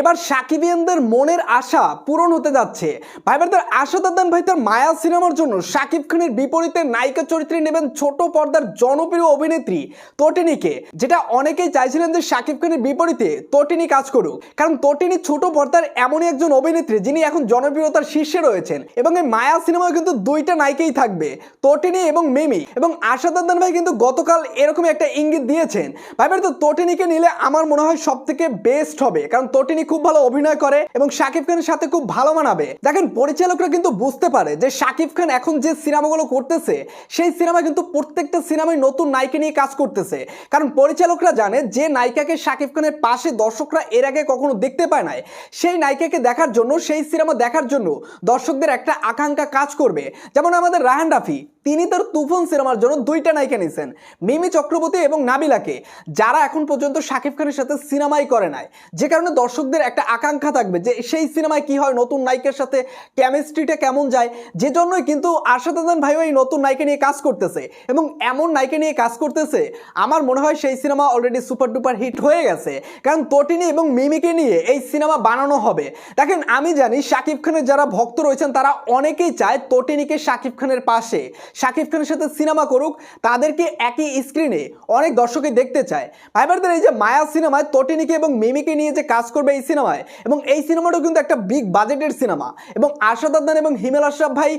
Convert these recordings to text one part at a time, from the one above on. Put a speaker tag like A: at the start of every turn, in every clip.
A: এবার সাকিবিয়ানদের মনের আশা পূরণ হতে যাচ্ছে। ভাইবারদের আশা দাদান ভাই, তার মায়া সিনেমার জন্য। সাকিব খানের বিপরীতে নায়িকা চরিত্রে নেবেন ছোট পর্দার জনপ্রিয় অভিনেত্রী তটিনীকে। যেটা অনেকেই চাইছিলেন যে সাকিব খানের বিপরীতে তটিনী কাজ করুক। কারণ তটিনী ছোট পর্দার এমনই একজন অভিনেত্রী যিনি এখন জনপ্রিয়তার শীর্ষে রয়েছেন। এবং এই মায়া সিনেমায় কিন্তু দুইটা নায়িকাই থাকবে, তটিনী এবং মিমি। এবং আশা দাদান ভাই কিন্তু গতকাল এরকম একটা ইঙ্গিত দিয়েছেন। ভাইবার তো তটিনীকে নিলে আমার মনে হয় সব থেকে বেস্ট হবে। কারণ তটিনী খুব ভালো অভিনয় করে এবং শাকিব খানের সাথে খুব ভালো মানাবে। দেখেন, পরিচালকরা কিন্তু বুঝতে পারে যে শাকিব খান এখন যে সিনেমাগুলো করতেছে, সেই সিনেমা কিন্তু প্রত্যেকটা সিনেমায় নতুন নায়িকা নিয়ে কাজ করতেছে। কারণ পরিচালকরা জানে যে নায়িকাকে শাকিব খানের পাশে দর্শকরা এর আগে কখনো দেখতে পায় নাই। সেই নায়িকাকে দেখার জন্য, সেই সিনেমা দেখার জন্য দর্শকদের একটা আকাঙ্ক্ষা কাজ করবে। যেমন আমাদের রাহান রাফি তিনি তার তুফান সিনেমার জন্য দুইটা নায়িকা নিয়েছেন, মিমি চক্রবর্তী এবং নাবিলাকে, যারা এখন পর্যন্ত শাকিব খানের সাথে সিনেমাই করে নাই। যে কারণে দর্শকদের একটা আকাঙ্ক্ষা থাকবে যে সেই সিনেমায় কি হয়, নতুন নায়িকার সাথে কেমিস্ট্রিটা কেমন যায় যে জন্যই কিন্তু আশাদান ভাইও এই নতুন নায়িকা নিয়ে কাজ করতেছে এবং এমন নায়িকা নিয়ে কাজ করতেছে, আমার মনে হয় সেই cinema already super duper hit হয়ে গেছে। কারণ তটিনী এবং মিমিকে নিয়ে এই সিনেমা বানানো হবে। দেখেন, আমি জানি শাকিব খানের যারা ভক্ত রয়েছেন, তারা অনেকেই চায় তটিনিকে শাকিব খানের পাশে। শাকিব খানের সাথে সিনেমা করুক, তাদেরকে একই স্ক্রিনে অনেক দর্শকই দেখতে চায়। ভাইবারদের এই যে মায়া সিনেমায় তটিনীকে এবং মিমিকে নিয়ে যে কাজ করবে এই সিনেমায়, এবং এই সিনেমাটাও কিন্তু একটা বিগ বাজেটের সিনেমা। এবং আশাদ আদনান এবং হিমেল আশরাফ ভাই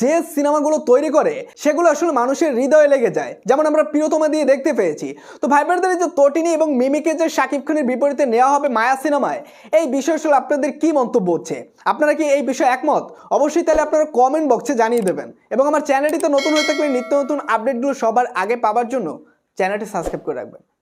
A: যে সিনেমাগুলো তৈরি করে, সেগুলো আসলে মানুষের হৃদয়ে লেগে যায়। যেমন আমরা প্রিয়তমা দিয়ে দেখতে পেয়েছি। তো ভাইবারদের এই যে তটিনী এবং মিমিকে যে শাকিব খানের বিপরীতে নেওয়া হবে মায়া সিনেমায়, এই বিষয় আসলে আপনাদের কি মন্তব্য হচ্ছে? আপনারা কি এই বিষয়ে একমত? অবশ্যই তাহলে আপনারা কমেন্ট বক্সে জানিয়ে দেবেন। এবং আমার চ্যানেলটিতে নতুন হয়ে থাকলে নিত্য নতুন আপডেটগুলো সবার আগে পাওয়ার জন্য চ্যানেলটি সাবস্ক্রাইব করে রাখবেন।